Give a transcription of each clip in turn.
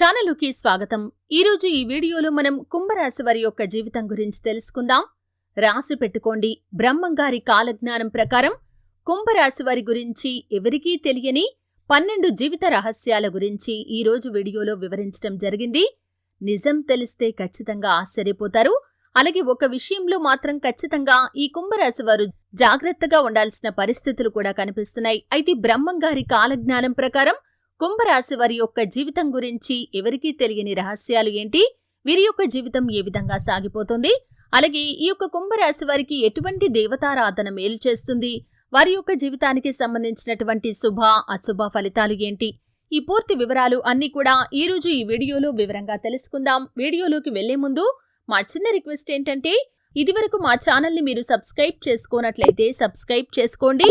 ఛానలుకి స్వాగతం. ఈరోజు ఈ వీడియోలో మనం కుంభరాశి వారి యొక్క జీవితం గురించి తెలుసుకుందాం. రాసి పెట్టుకోండి. బ్రహ్మంగారి కాలజ్ఞానం ప్రకారం కుంభరాశి వారి గురించి ఎవరికీ తెలియని పన్నెండు జీవిత రహస్యాల గురించి ఈ రోజు వీడియోలో వివరించడం జరిగింది. నిజం తెలిస్తే ఖచ్చితంగా ఆశ్చర్యపోతారు. అలాగే ఒక విషయంలో మాత్రం ఖచ్చితంగా ఈ కుంభరాశి వారు జాగ్రత్తగా ఉండాల్సిన పరిస్థితులు కూడా కనిపిస్తున్నాయి. అయితే బ్రహ్మంగారి కాలజ్ఞానం ప్రకారం కుంభరాశి వారి యొక్క జీవితం గురించి ఎవరికీ తెలియని రహస్యాలు ఏంటి? వీరి యొక్క జీవితం ఏ విధంగా సాగిపోతుంది? అలాగే ఈ యొక్క కుంభరాశి వారికి ఎటువంటి దేవతారాధన మేలు చేస్తుంది? వారి యొక్క జీవితానికి సంబంధించినటువంటి శుభ అశుభ ఫలితాలు ఏంటి? ఈ పూర్తి వివరాలు అన్ని కూడా ఈ రోజు ఈ వీడియోలో వివరంగా తెలుసుకుందాం. వీడియోలోకి వెళ్ళే ముందు మా చిన్న రిక్వెస్ట్ ఏంటంటే ఇదివరకు మా ఛానల్ని మీరు సబ్స్క్రైబ్ చేసుకోనట్లయితే సబ్స్క్రైబ్ చేసుకోండి.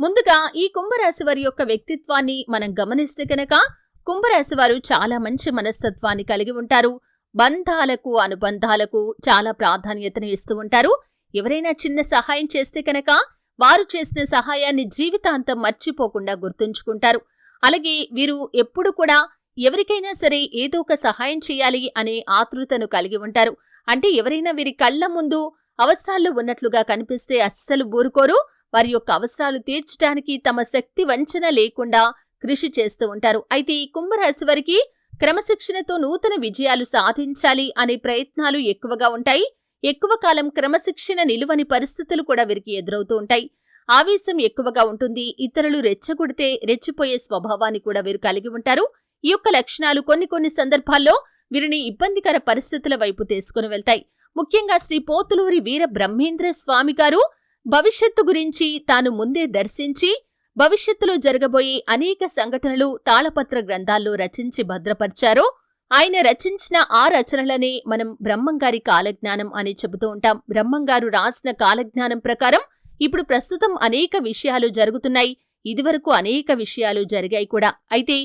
ముందుగా ఈ కుంభరాశి వారి యొక్క వ్యక్తిత్వాన్ని మనం గమనిస్తే కనుక కుంభరాశి వారు చాలా మంచి మనస్తత్వాన్ని కలిగి ఉంటారు. బంధాలకు అనుబంధాలకు చాలా ప్రాధాన్యతను ఇస్తూ ఉంటారు. ఎవరైనా చిన్న సహాయం చేస్తే కనుక వారు చేసిన సహాయాన్ని జీవితాంతం మర్చిపోకుండా గుర్తుంచుకుంటారు. అలాగే వీరు ఎప్పుడు కూడా ఎవరికైనా సరే ఏదో ఒక సహాయం చేయాలి అనే ఆతృతను కలిగి ఉంటారు. అంటే ఎవరైనా వీరి కళ్ళ ముందు అవసరాల్లో ఉన్నట్లుగా కనిపిస్తే అస్సలు ఊరుకోరు. వారి యొక్క అవసరాలు తీర్చడానికి తమ శక్తి వంచన లేకుండా కృషి చేస్తూ ఉంటారు. అయితే ఈ కుంభరాశి వారికి క్రమశిక్షణతో నూతన విజయాలు సాధించాలి అనే ప్రయత్నాలు ఎక్కువగా ఉంటాయి. ఎక్కువ కాలం క్రమశిక్షణ నిలువని పరిస్థితులు కూడా వీరికి ఎదురవుతూ ఉంటాయి. ఆవేశం ఎక్కువగా ఉంటుంది. ఇతరులు రెచ్చగొడితే రెచ్చిపోయే స్వభావాన్ని కూడా వీరు కలిగి ఉంటారు. ఈ యొక్క లక్షణాలు కొన్ని కొన్ని సందర్భాల్లో వీరిని ఇబ్బందికర పరిస్థితుల వైపు తీసుకుని వెళ్తాయి. ముఖ్యంగా శ్రీ పోతులూరి వీర బ్రహ్మేంద్ర స్వామి గారు భవిష్యత్తు గురించి తాను ముందే దర్శించి భవిష్యత్తులో జరగబోయే అనేక సంఘటనలు తాళపత్ర గ్రంథాల్లో రచించి భద్రపరిచారో ఆయన రచించిన ఆ రచనలనే మనం బ్రహ్మంగారి కాలజ్ఞానం అని చెబుతూ ఉంటాం. బ్రహ్మంగారు రాసిన కాలజ్ఞానం ప్రకారం ఇప్పుడు ప్రస్తుతం అనేక విషయాలు జరుగుతున్నాయి. ఇదివరకు అనేక విషయాలు జరిగాయి కూడా. అయితే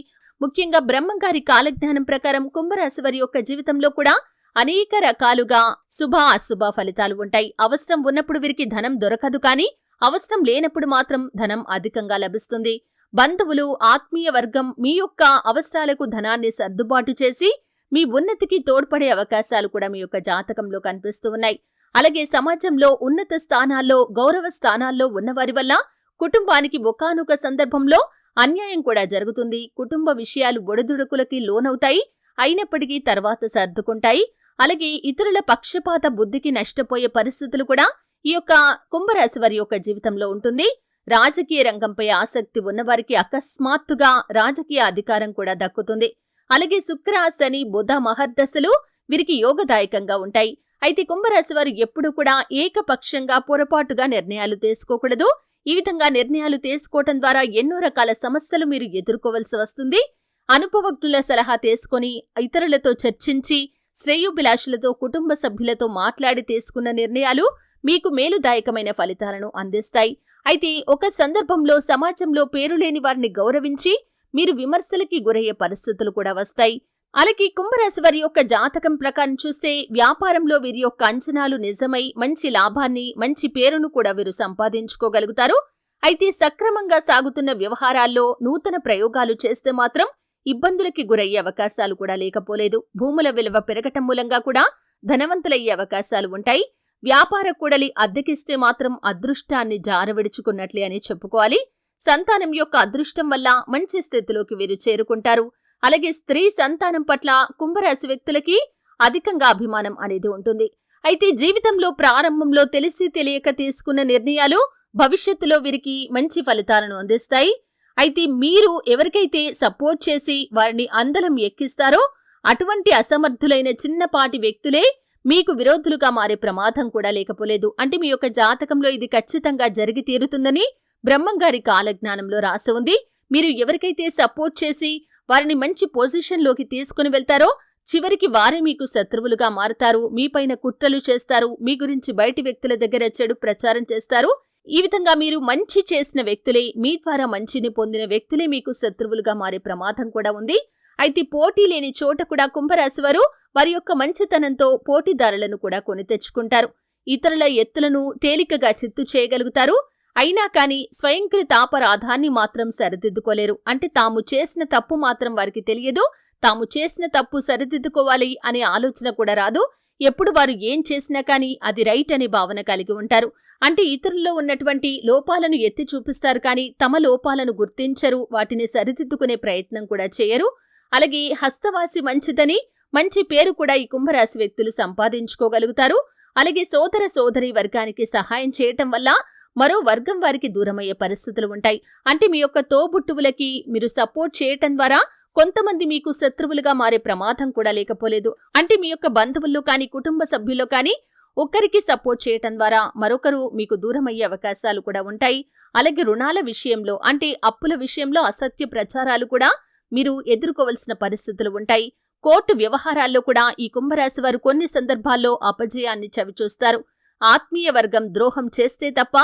ముఖ్యంగా బ్రహ్మంగారి కాలజ్ఞానం ప్రకారం కుంభరాశి వారి యొక్క జీవితంలో కూడా అనేక రకాలుగా శుభ అశుభ ఫలితాలు ఉంటాయి. అవసరం ఉన్నప్పుడు వీరికి ధనం దొరకదు కానీ అవసరం లేనప్పుడు మాత్రం ధనం అధికంగా లభిస్తుంది. బంధువులు ఆత్మీయ వర్గం మీ యొక్క అవసరాలకు ధనాన్ని సర్దుబాటు చేసి మీ ఉన్నతికి తోడ్పడే అవకాశాలు కూడా మీ యొక్క జాతకంలో కనిపిస్తూ ఉన్నాయి. అలాగే సమాజంలో ఉన్నత స్థానాల్లో గౌరవ స్థానాల్లో ఉన్నవారి వల్ల కుటుంబానికి ఒకానొక సందర్భంలో అన్యాయం కూడా జరుగుతుంది. కుటుంబ విషయాలు ఒడిదుడుకులకి లోనవుతాయి. అయినప్పటికీ తర్వాత సర్దుకుంటాయి. అలాగే ఇతరుల పక్షపాత బుద్ధికి నష్టపోయే పరిస్థితులు కూడా ఈ యొక్క కుంభరాశి వారి యొక్క జీవితంలో ఉంటుంది. రాజకీయ రంగంపై ఆసక్తి ఉన్నవారికి అకస్మాత్తుగా రాజకీయ అధికారం కూడా దక్కుతుంది. అలాగే శుక్ర శని బుధ మహర్దశలు వీరికి యోగదాయకంగా ఉంటాయి. అయితే కుంభరాశి వారు ఎప్పుడూ కూడా ఏకపక్షంగా పొరపాటుగా నిర్ణయాలు తీసుకోకూడదు. ఈ విధంగా నిర్ణయాలు తీసుకోవటం ద్వారా ఎన్నో రకాల సమస్యలు మీరు ఎదుర్కోవలసి వస్తుంది. అనుభవజ్ఞుల సలహా తీసుకొని ఇతరులతో చర్చించి శ్రేయోభిలాషులతో కుటుంబ సభ్యులతో మాట్లాడి తీసుకున్న నిర్ణయాలు మీకు మేలుదాయకమైన ఫలితాలను అందిస్తాయి. అయితే ఒక సందర్భంలో సమాజంలో పేరులేని వారిని గౌరవించి మీరు విమర్శలకి గురయ్యే పరిస్థితులు కూడా వస్తాయి. అలాగే కుంభరాశి వారి యొక్క జాతకం ప్రకారం చూస్తే వ్యాపారంలో వీరి యొక్క అంచనాలు నిజమై మంచి లాభాన్ని మంచి పేరును కూడా వీరు సంపాదించుకోగలుగుతారు. అయితే సక్రమంగా సాగుతున్న వ్యవహారాల్లో నూతన ప్రయోగాలు చేస్తే మాత్రం ఇబ్బందులకి గురయ్యే అవకాశాలు కూడా లేకపోలేదు. భూముల విలువ పెరగటం మూలంగా కూడా ధనవంతులయ్యే అవకాశాలు ఉంటాయి. వ్యాపార కూడలి అద్దెకిస్తే మాత్రం అదృష్టాన్ని జారవిడుచుకున్నట్లే అని చెప్పుకోవాలి. సంతానం యొక్క అదృష్టం వల్ల మంచి స్థితిలోకి వీరు చేరుకుంటారు. అలాగే స్త్రీ సంతానం పట్ల కుంభరాశి వ్యక్తులకి అధికంగా అభిమానం అనేది ఉంటుంది. అయితే జీవితంలో ప్రారంభంలో తెలిసి తెలియక తీసుకున్న నిర్ణయాలు భవిష్యత్తులో వీరికి మంచి ఫలితాలను అందిస్తాయి. అయితే మీరు ఎవరికైతే సపోర్ట్ చేసి వారిని అందలం ఎక్కిస్తారో అటువంటి అసమర్థులైన చిన్నపాటి వ్యక్తులే మీకు విరోధులుగా మారే ప్రమాదం కూడా లేకపోలేదు. అంటే మీ యొక్క జాతకంలో ఇది ఖచ్చితంగా జరిగి తీరుతుందని బ్రహ్మంగారి కాలజ్ఞానంలో రాసి ఉంది. మీరు ఎవరికైతే సపోర్ట్ చేసి వారిని మంచి పొజిషన్లోకి తీసుకుని వెళ్తారో చివరికి వారే మీకు శత్రువులుగా మారుతారు. మీపైన కుట్రలు చేస్తారు. మీ గురించి బయటి వ్యక్తుల దగ్గర చెడు ప్రచారం చేస్తారు. ఈ విధంగా మీరు మంచి చేసిన వ్యక్తులే మీ ద్వారా మంచిని పొందిన వ్యక్తులే మీకు శత్రువులుగా మారే ప్రమాదం కూడా ఉంది. అయితే పోటీ లేని చోట కూడా కుంభరాశి వారు వారి యొక్క మంచితనంతో పోటీదారులను కూడా కొని తెచ్చుకుంటారు. ఇతరుల ఎత్తులను తేలికగా చిత్తు చేయగలుగుతారు. అయినా కాని స్వయంకృతాపరాధాన్ని మాత్రం సరిదిద్దుకోలేరు. అంటే తాము చేసిన తప్పు మాత్రం వారికి తెలియదు. తాము చేసిన తప్పు సరిదిద్దుకోవాలి అనే ఆలోచన కూడా రాదు. ఎప్పుడు వారు ఏం చేసినా కానీ అది రైట్ అనే భావన కలిగి ఉంటారు. అంటే ఇతరుల్లో ఉన్నటువంటి లోపాలను ఎత్తి చూపిస్తారు కానీ తమ లోపాలను గుర్తించరు వాటిని సరిదిద్దుకునే ప్రయత్నం కూడా చేయరు. అలాగే హస్తవాసి మంచిదని మంచి పేరు కూడా ఈ కుంభరాశి వ్యక్తులు సంపాదించుకోగలుగుతారు. అలాగే సోదర సోదరి వర్గానికి సహాయం చేయటం వల్ల మరో వర్గం వారికి దూరమయ్యే పరిస్థితులు ఉంటాయి. అంటే మీ యొక్క తోబుట్టువులకి మీరు సపోర్ట్ చేయటం ద్వారా కొంతమంది మీకు శత్రువులుగా మారే ప్రమాదం కూడా లేకపోలేదు. అంటే మీ యొక్క బంధువుల్లో కానీ కుటుంబ సభ్యుల్లో కానీ ఒకరికి సపోర్ట్ చేయటం ద్వారా మరొకరు మీకు దూరమయ్యే అవకాశాలు కూడా ఉంటాయి. అలాగే రుణాల విషయంలో అంటే అప్పుల విషయంలో అసత్య ప్రచారాలు కూడా మీరు ఎదుర్కోవలసిన పరిస్థితులు ఉంటాయి. కోర్టు వ్యవహారాల్లో కూడా ఈ కుంభరాశి వారు కొన్ని సందర్భాల్లో అపజయాన్ని చవిచూస్తారు. ఆత్మీయ వర్గం ద్రోహం చేస్తే తప్ప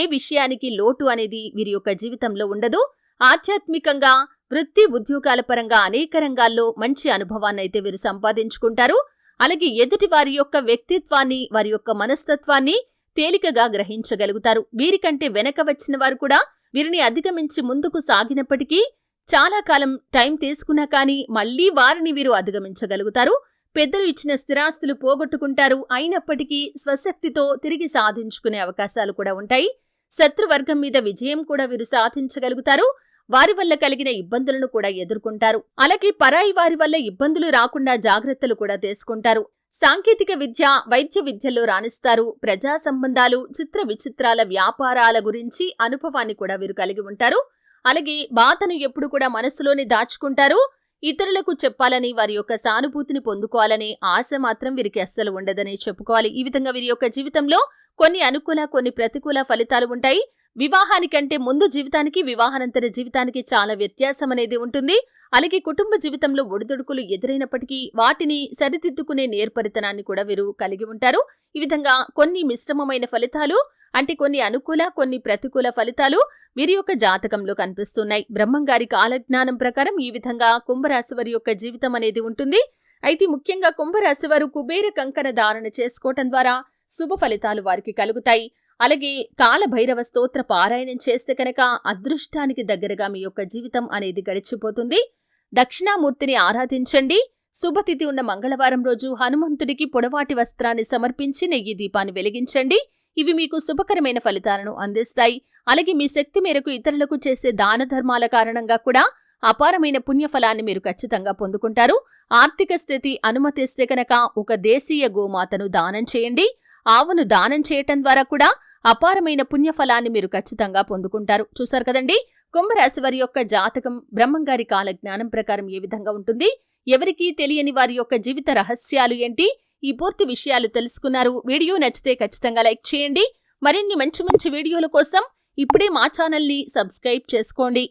ఏ విషయానికి లోటు అనేది వీరి యొక్క జీవితంలో ఉండదు. ఆధ్యాత్మికంగా వృత్తి ఉద్యోగాల పరంగా అనేక రంగాల్లో మంచి అనుభవాన్నైతే వీరు సంపాదించుకుంటారు. అలాగే ఎదుటి వారి యొక్క వ్యక్తిత్వాన్ని వారి యొక్క మనస్తత్వాన్ని తేలికగా గ్రహించగలుగుతారు. వీరికంటే వెనక వచ్చిన వారు కూడా వీరిని అధిగమించి ముందుకు సాగినప్పటికీ చాలా కాలం టైం తీసుకున్నా కానీ మళ్ళీ వారిని వీరు అధిగమించగలుగుతారు. పెద్దలు ఇచ్చిన స్థిరాస్తులు పోగొట్టుకుంటారు. అయినప్పటికీ స్వశక్తితో తిరిగి సాధించుకునే అవకాశాలు కూడా ఉంటాయి. శత్రువర్గం మీద విజయం కూడా వీరు సాధించగలుగుతారు. వారి వల్ల కలిగిన ఇబ్బందులను కూడా ఎదుర్కొంటారు. అలాగే పరాయి వారి వల్ల ఇబ్బందులు రాకుండా జాగ్రత్తలు కూడా తీసుకుంటారు. సాంకేతిక విద్య వైద్య విద్యల్లో రాణిస్తారు. ప్రజా సంబంధాలు చిత్ర విచిత్రాల వ్యాపారాల గురించి అనుభవాన్ని కూడా వీరు కలిగి ఉంటారు. అలాగే బాధను ఎప్పుడు కూడా మనసులోనే దాచుకుంటారు. ఇతరులకు చెప్పాలని వారి యొక్క సానుభూతిని పొందుకోవాలనే ఆశ మాత్రం వీరికి అస్సలు ఉండదనే చెప్పుకోవాలి. ఈ విధంగా వీరి యొక్క జీవితంలో కొన్ని అనుకూల కొన్ని ప్రతికూల ఫలితాలు ఉంటాయి. వివాహానికంటే ముందు జీవితానికి వివాహానంతర జీవితానికి చాలా వ్యత్యాసం అనేది ఉంటుంది. అలాగే కుటుంబ జీవితంలో ఒడిదుడుకులు ఎదురైనప్పటికీ వాటిని సరిదిద్దుకునే నేర్పరితనాన్ని కూడా వీరు కలిగి ఉంటారు. ఈ విధంగా కొన్ని మిశ్రమమైన ఫలితాలు అంటే కొన్ని అనుకూల కొన్ని ప్రతికూల ఫలితాలు వీరి యొక్క జాతకంలో కనిపిస్తున్నాయి. బ్రహ్మంగారి కాలజ్ఞానం ప్రకారం ఈ విధంగా కుంభరాశి వారి యొక్క జీవితం అనేది ఉంటుంది. అయితే ముఖ్యంగా కుంభరాశి వారు కుబేర కంకణ ధారణ చేసుకోవటం ద్వారా శుభ ఫలితాలు వారికి కలుగుతాయి. అలాగే కాలభైరవ స్తోత్ర పారాయణం చేస్తే కనుక అదృష్టానికి దగ్గరగా మీ యొక్క జీవితం అనేది గడిచిపోతుంది. దక్షిణామూర్తిని ఆరాధించండి. శుభతిథి ఉన్న మంగళవారం రోజు హనుమంతుడికి పొడవాటి వస్త్రాన్ని సమర్పించి నెయ్యి దీపాన్ని వెలిగించండి. ఇవి మీకు శుభకరమైన ఫలితాలను అందిస్తాయి. అలాగే మీ శక్తి మేరకు ఇతరులకు చేసే దాన ధర్మాల కారణంగా కూడా అపారమైన పుణ్యఫలాన్ని మీరు ఖచ్చితంగా పొందుకుంటారు. ఆర్థిక స్థితి అనుమతిస్తే కనుక ఒక దేశీయ గోమాతను దానం చేయండి. ఆవును దానం చేయటం ద్వారా కూడా అపారమైన పుణ్యఫలాన్ని మీరు ఖచ్చితంగా పొందుకుంటారు. చూసారు కదండి? కుంభరాశి వారి యొక్క జాతకం బ్రహ్మంగారి కాల జ్ఞానం ప్రకారం ఏ విధంగా ఉంటుంది? ఎవరికీ తెలియని వారి యొక్క జీవిత రహస్యాలు ఏంటి? ఈ పూర్తి విషయాలు తెలుసుకున్నారు. వీడియో నచ్చితే ఖచ్చితంగా లైక్ చేయండి. మరిన్ని మంచి మంచి వీడియోల కోసం ఇప్పుడే మా ఛానల్ని సబ్స్క్రైబ్ చేసుకోండి.